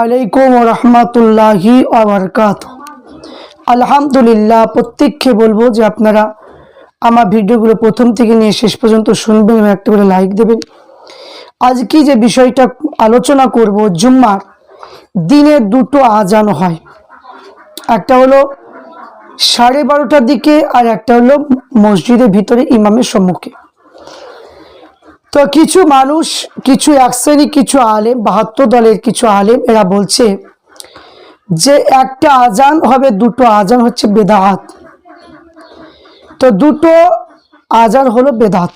আলাইকুম আলহামদুলিল্লাহ, প্রত্যেককে বলব যে আপনারা আমার ভিডিওগুলো প্রথম থেকে নিয়ে শেষ পর্যন্ত শুনবেন এবং একটা করে লাইক দেবেন। আজকে যে বিষয়টা আলোচনা করব, জুম্মার দিনে দুটো আজান হয়। একটা হলো সাড়ে বারোটার দিকে আর একটা হলো মসজিদের ভিতরে ইমামের সম্মুখে। তো কিছু মানুষ, কিছু এক শ্রেণি কিছু আলেম, বাহাত্তর দলের কিছু আলেম, এরা বলছে যে একটা আজান হবে, দুটো আজান হচ্ছে বেদাহাত তো দুটো আজান হলো বেদাত।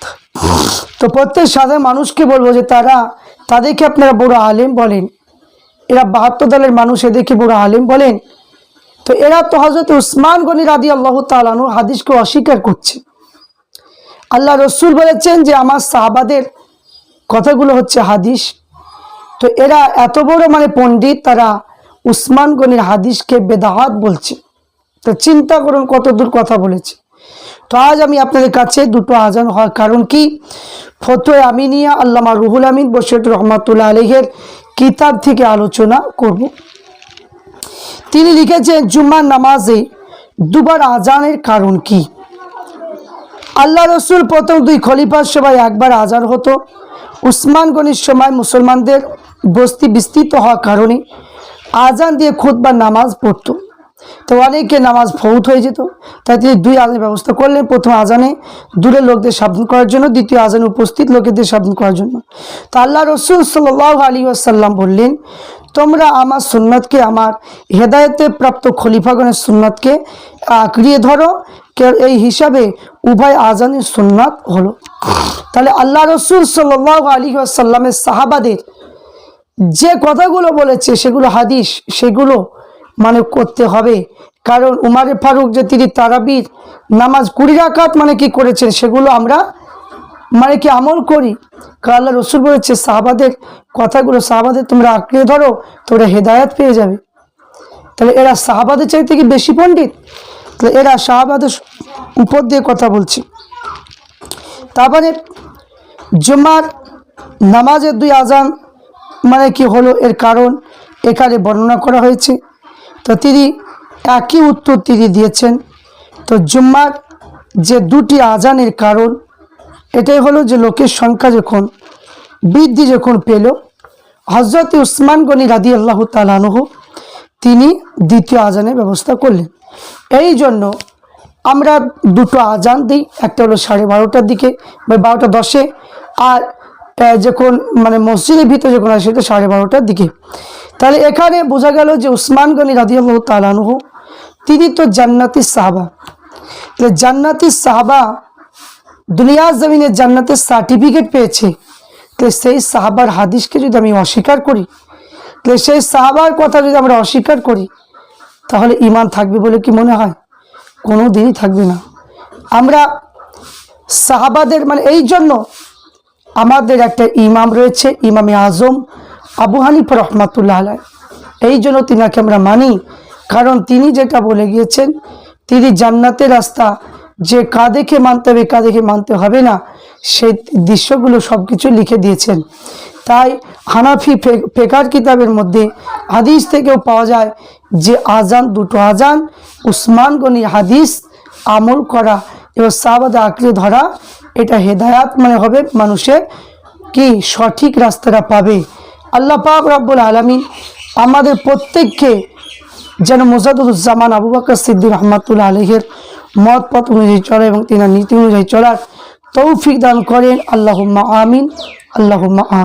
তো প্রত্যেক সাধারণ মানুষকে বলব যে তারা, তাদেরকে আপনারা বড় আলেম বলেন। এরা বাহাত্তর দলের মানুষ, এদেরকে বড় আলেম বলেন। তো এরা তো হজরত উসমান গনি রাদি আল্লাহ তালানু হাদিসকে অস্বীকার করছে। আল্লাহ রসুল বলেছেন যে আমার সাহাবাদের কথাগুলো হচ্ছে হাদিস। তো এরা এত বড় মানে পণ্ডিত, তারা উসমান গনির হাদিসকে বেদাহাত বলছে। তো চিন্তা করুন কত দূর কথা বলেছে। তো আজ আমি আপনাদের কাছে দুটো আজান হওয়ার কারণ কি? ফতোয় আমিনিয়া, আল্লামা রুহুল আমিন বসির রহমাতুল্লাহ আলহের কিতাব থেকে আলোচনা করব। তিনি লিখেছেন জুম্মার নামাজে দুবার আজানের কারণ কি? আল্লাহ রসুল প্রথম দুই খলিফার সময় একবার আজান হতো। উসমান গনির সময় মুসলমানদের বস্তি বিস্তৃত হওয়ার কারণে আজান দিয়ে খুদ বা নামাজ পড়তো। তো অনেকে নামাজ ফৌত হয়ে যেত। তাই তিনি দুই আজানের ব্যবস্থা করলেন। প্রথম আজানে দূরের লোকদের সাবধান করার জন্য, দ্বিতীয় আজানে উপস্থিত লোকেদের সাবধান করার জন্য। তো আল্লাহ রসুল সাল্লাহ আলী আসাল্লাম বললেন, তোমরা আমার সুন্নতকে, আমার হেদায়তে প্রাপ্ত খলিফাগণের সুন্নতকে আঁকড়িয়ে ধরো এই হিসাবে উভয় আজানের সুন্নাত হলো। তাহলে আল্লাহ রসুল সাল্লাহ আলী আসাল্লামের সাহাবাদের যে কথাগুলো বলেছে, সেগুলো হাদিস, সেগুলো মানে করতে হবে। কারণ উমারে ফারুক যে তিনি তারাবির নামাজ কুড়ি রাকাত মানে কি করেছেন, সেগুলো আমরা মানে কি আমল করি। কারণ আল্লাহ রসুল বলেছে, সাহাবাদের কথাগুলো, সাহাবাদের তোমরা আঁকড়ে ধরো, তোমরা হেদায়াত পেয়ে যাবে। তাহলে এরা সাহাবাদের চাইতে কি বেশি পণ্ডিত? তাহলে এরা শাহবাদের উপর দিয়ে কথা বলছে। তারপরে জুমার নামাজের দুই আজান মানে কি হলো? এর কারণ এখানে বর্ণনা করা হয়েছে। তো তিনি একই উত্তর তিনি দিয়েছেন। তো জুম্মার যে দুটি আজানের কারণ, এটাই হলো যে লোকের সংখ্যা যখন বৃদ্ধি যখন পেল হজরত উসমান গনি রাদি আল্লাহ তালানহ তিনি দ্বিতীয় আজানের ব্যবস্থা করলেন। এই জন্য আমরা দুটো আজান দিই, একটা হলো সাড়ে বারোটার দিকে, বা বারোটা দশে, আর যখন মানে মসজিদের ভিতরে যখন আসে সেটা সাড়ে বারোটার দিকে। তাহলে এখানে বোঝা গেল যে উসমান গনি রাদিয়াল্লাহু তালানহ তিনি তো জান্নাতি সাহাবা। তাহলে জান্নাতি সাহাবা দুনিয়ার জমিনে জান্নাতের সার্টিফিকেট পেয়েছে, তাহলে সেই সাহাবার হাদিসকে যদি আমি অস্বীকার করি, তাহলে সেই সাহাবার কথা যদি আমরা অস্বীকার করি তাহলে ইমান থাকবে বলে কি মনে হয়? কোনো দিনই থাকবে না। আমরা সাহাবাদের মানে এই জন্য আমাদের একটা ইমাম রয়েছে, ইমামে আজম আবু হানিফ রহমাতুল্লাহ আলাই এই জন্য তিনাকে আমরা মানি। কারণ তিনি যেটা বলে গিয়েছেন, তিনি জান্নাতের রাস্তা যে কাদেকে মানতে হবে কাদেকে মানতে হবে না, সেই দৃশ্যগুলো সব কিছু লিখে দিয়েছেন। তাই হানাফি ফেকার কিতাবের মধ্যে হাদিস থেকেও পাওয়া যায় যে আজান দুটো আজান, উসমান গনি হাদিস আমল করা এবং সাবাদে আঁকড়ে ধরা, এটা হেদায়াত মানে হবে মানুষের কি সঠিক রাস্তাটা পাবে। আল্লাহ পাক রব্বুল আলমী আমাদের প্রত্যেককে যেন মোজাদুজ্জামান আবু বকর সিদ্দিক রহমাতুল্লাহ আলহের মত পথ অনুযায়ী চলা এবং তিনার নীতি অনুযায়ী চলার তৌফিক দান করেন। আল্লাহুম্মা আমিন। আমিন।